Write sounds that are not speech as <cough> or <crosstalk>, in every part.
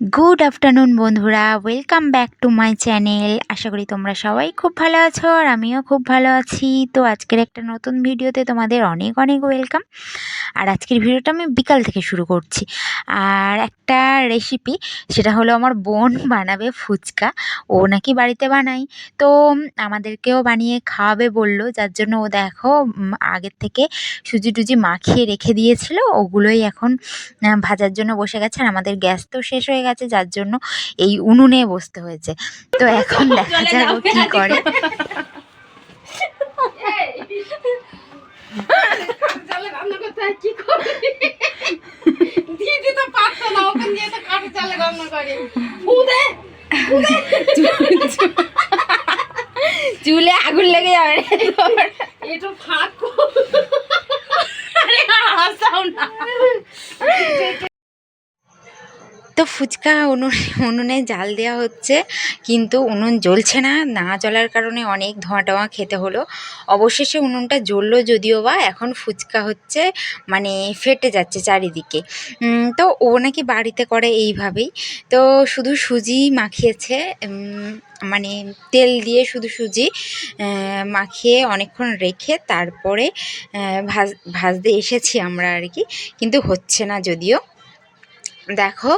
Good afternoon বন্ধুরা। Welcome back to my channel আশা করি তোমরা সবাই খুব ভালো আছো আর আমিও খুব ভালো আছি। তো আজকের একটা নতুন ভিডিওতে তোমাদের অনেক অনেক ওয়েলকাম আর আজকের ভিডিওটা আমি বিকাল থেকে শুরু করছি। আর একটা রেসিপি সেটা হলো আমার বোন বানাবে ফুচকা। ও নাকি বাড়িতে বানাই তো আমাদেরকেও বানিয়ে খাওয়াবে বলল। যার জন্য ও দেখো আগের থেকে সুজি টুজি মাখিয়ে রেখে দিয়েছিল। ওগুলোই এখন ভাজার জন্য বসে গেছে। আর আমাদের গ্যাস তো শেষ হয়ে গেছে। যার জন্য এই উনুনে বসতে হয়েছে। তো এখন <laughs> দেখা যাক ও কি করে। চালে রান্না করতে কি করে? দিদি তো পারতো না ওখান দিয়ে তো কাঠের চালে রান্না করে। ফুদে চুলে আগুন লেগে যাবে ফাঁক আরে হাসাও না। তো ফুচকা, উনুন, উনুনে জাল দেওয়া হচ্ছে। কিন্তু উনুন জ্বলছে না। না জ্বলার কারণে অনেক ধোঁয়া টোয়া খেতে হলো। অবশেষে উনুনটা জ্বললো যদিও বা এখন ফুচকা হচ্ছে মানে ফেটে যাচ্ছে চারিদিকে। তো ও নাকি বাড়িতে করে এইভাবেই। তো শুধু সুজি মাখিয়েছে মানে তেল দিয়ে শুধু সুজি মাখিয়ে অনেকক্ষণ রেখে তারপরে ভাজ, ভাজতে এসেছি আমরা আর কি। কিন্তু হচ্ছে না যদিও। দেখো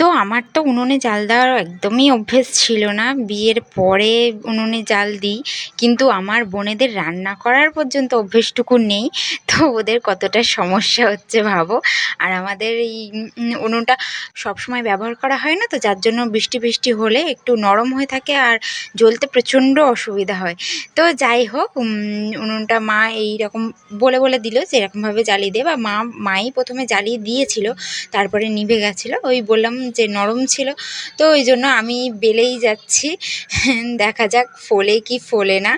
তো আমার তো উনুনে জাল দেওয়ার একদমই অভ্যেস ছিল না। বিয়ের পরে উনুনে জাল দিই, কিন্তু আমার বোনেদের রান্না করার পর্যন্ত অভ্যেসটুকু নেই। তো ওদের কতটা সমস্যা হচ্ছে ভাবো। আর আমাদের এই উনুনটা সবসময় ব্যবহার করা হয় না তো, যার জন্য বৃষ্টি বৃষ্টি হলে একটু নরম হয়ে থাকে আর জ্বলতে প্রচণ্ড অসুবিধা হয়। তো যাই হোক উনুনটা মা এই রকম বলে বলে দিল যে এরকমভাবে জ্বালিয়ে দে বা মা, মাই প্রথমে জ্বালিয়ে দিয়েছিল, তারপরে নিভে গেছিল। ওই বললাম যে নরম ছিল। তো ওই জন্য আমি বেলেই যাচ্ছি। দেখা যাক, ফোলে কি ফোলে না।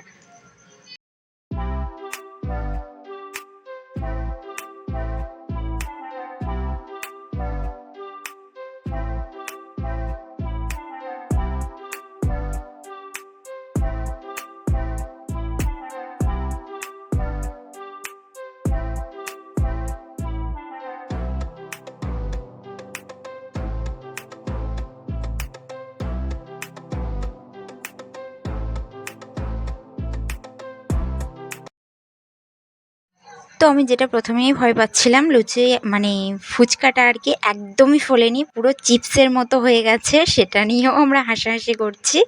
তো আমি যেটা প্রথমেই ভয় পাচ্ছিলাম, লুচি মানে ফুচকাটা আর কি একদমই ফোলেনি, পুরো চিপসের মতো হয়ে গেছে, সেটা নিয়েও আমরা হাসাহাসি করছি।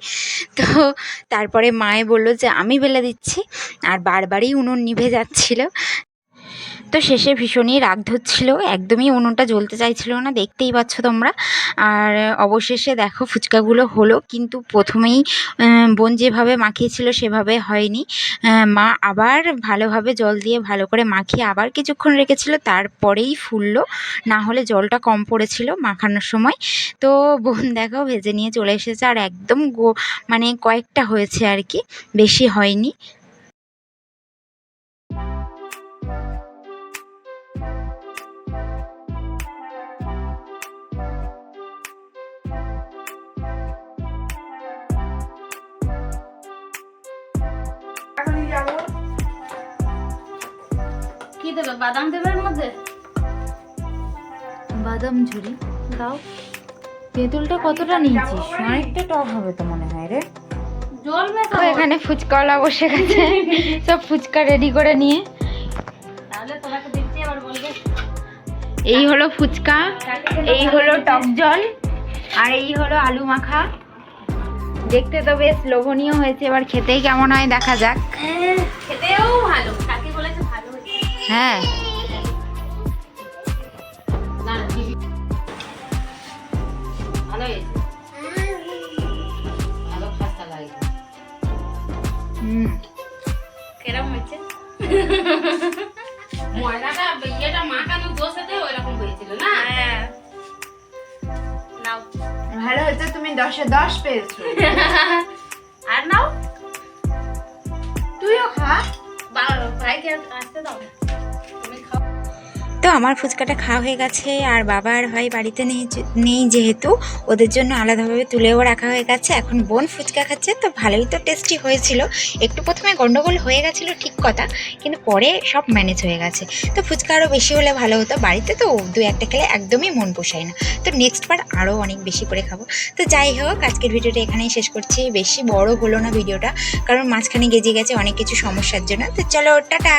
তো তারপরে মায়ে বলল যে, আমি বেলে দিচ্ছি। আর বারবারই উনুন নিভে যাচ্ছিল। তো শেষে ভীষণই রাগ ধরছিল, একদমই উনুনটা জ্বলতে চাইছিল না, দেখতেই পাচ্ছ তোমরা। আর অবশেষে দেখো ফুচকাগুলো হলো, কিন্তু প্রথমেই বোন যেভাবে মাখিয়েছিল সেভাবে হয়নি। মা আবার ভালোভাবে জল দিয়ে ভালো করে মাখিয়ে আবার কিছুক্ষণ রেখেছিল, তারপরেই ফুললো। না হলে জলটা কম পড়েছিল মাখানোর সময়। তো বোন দেখো ভেজে নিয়ে চলে এসেছে, আর একদম গো মানে কয়েকটা হয়েছে আর কি, বেশি হয়নি। কি দেবে? বাদাম দেবে এর মধ্যে? বাদাম ঝুরি দাও। তেঁতুলটা কতটা নিয়েছিস? অনেকটা টক হবে তো মনে হয় রে। জ্বলবে তো তো এখানে ফুচকাওয়ালা বসে গেছে। সব ফুচকা রেডি করে নিয়ে। তাহলে তোমাকে দিচ্ছি আবার বলবে। এই হলো ফুচকা এই হলো টক জল আর এই হলো আলু মাখা। দেখতে তো বেশ লোভনীয় হয়েছে এবার খেতেই কেমন হয় দেখা যাক। খেতেও ভালো হ্যাঁ। না না ভালো ভালো খাস্তা লাগে হুম। কেরম হয়েছে? ময়দাটা ইয়েটা মাখানো দোষাতে ওইরকম হয়েছিল না? হ্যাঁ। নাও। ভালো হয়েছে তুমি দশে দশ পেয়েছ। <laughs> আর নাও। তুইও খা। ভাইকে আসতে দাও। তুমি খাও। তো আমার ফুচকাটা খাওয়া হয়ে গেছে, আর বাবা আর ভাই বাড়িতে নেই নেই যেহেতু, ওদের জন্য আলাদাভাবে তুলেও রাখা হয়ে গেছে। এখন বোন ফুচকা খাচ্ছে, তো ভালোই তো টেস্টি হয়েছিল। একটু প্রথমে গণ্ডগোল হয়ে গেছিল ঠিক কথা, কিন্তু পরে সব ম্যানেজ হয়ে গেছে। তো ফুচকা আরও বেশি হলে ভালো হতো, বাড়িতে তো দু একটা খেলে একদমই মন পোষায় না। তো নেক্সট বার আরও অনেক বেশি করে খাব। তো যাই হোক, আজকের ভিডিওটা এখানেই শেষ করছি। বেশি বড় হলো না ভিডিওটা, কারণ মাঝখানে গেজে গেছে অনেক কিছু সমস্যার জন্য। তো চলো, টাটা!